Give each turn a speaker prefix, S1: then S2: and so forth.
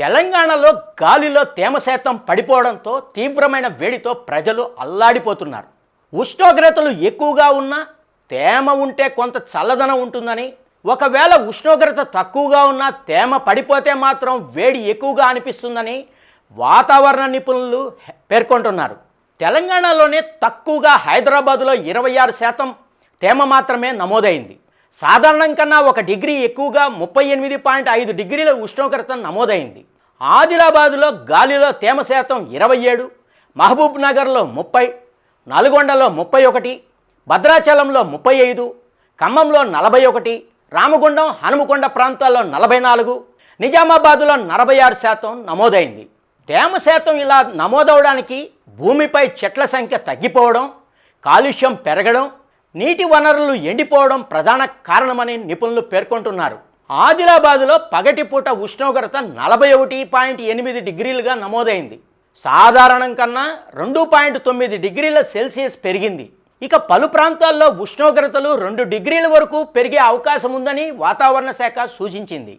S1: తెలంగాణలో గాలిలో తేమ శాతం పడిపోవడంతో తీవ్రమైన వేడితో ప్రజలు అల్లాడిపోతున్నారు. ఉష్ణోగ్రతలు ఎక్కువగా ఉన్నా తేమ ఉంటే కొంత చల్లదనం ఉంటుందని ఒకవేళ ఉష్ణోగ్రత తక్కువగా ఉన్నా తేమ పడిపోతే మాత్రం వేడి ఎక్కువగా అనిపిస్తుందని వాతావరణ నిపుణులు పేర్కొంటున్నారు. తెలంగాణలోనే తక్కువగా హైదరాబాదులో ఇరవై ఆరు శాతం తేమ మాత్రమే నమోదైంది. సాధారణం కన్నా ఒక డిగ్రీ ఎక్కువగా ముప్పై ఎనిమిది పాయింట్ ఐదు డిగ్రీల ఉష్ణోగ్రత నమోదైంది. ఆదిలాబాదులో గాలిలో తేమ శాతం ఇరవై ఏడు మహబూబ్ నగర్లో ముప్పై నల్గొండలో ముప్పై ఒకటి భద్రాచలంలో ముప్పై ఐదు ఖమ్మంలో నలభై ఒకటి రామగుండం హనుమకొండ ప్రాంతాల్లో నలభై నాలుగు నిజామాబాదులో నలభై ఆరు శాతం నమోదైంది. తేమ శాతం ఇలా నమోదవడానికి భూమిపై చెట్ల సంఖ్య తగ్గిపోవడం కాలుష్యం పెరగడం నీటి వనరులు ఎండిపోవడం ప్రధాన కారణమని నిపుణులు పేర్కొంటున్నారు. ఆదిలాబాదులో పగటిపూట ఉష్ణోగ్రత నలభై ఒకటి పాయింట్ ఎనిమిది డిగ్రీలుగా నమోదైంది. సాధారణం కన్నా రెండు పాయింట్ తొమ్మిది డిగ్రీల సెల్సియస్ పెరిగింది. ఇక పలు ప్రాంతాల్లో ఉష్ణోగ్రతలు రెండు డిగ్రీల వరకు పెరిగే అవకాశం ఉందని వాతావరణ శాఖ సూచించింది.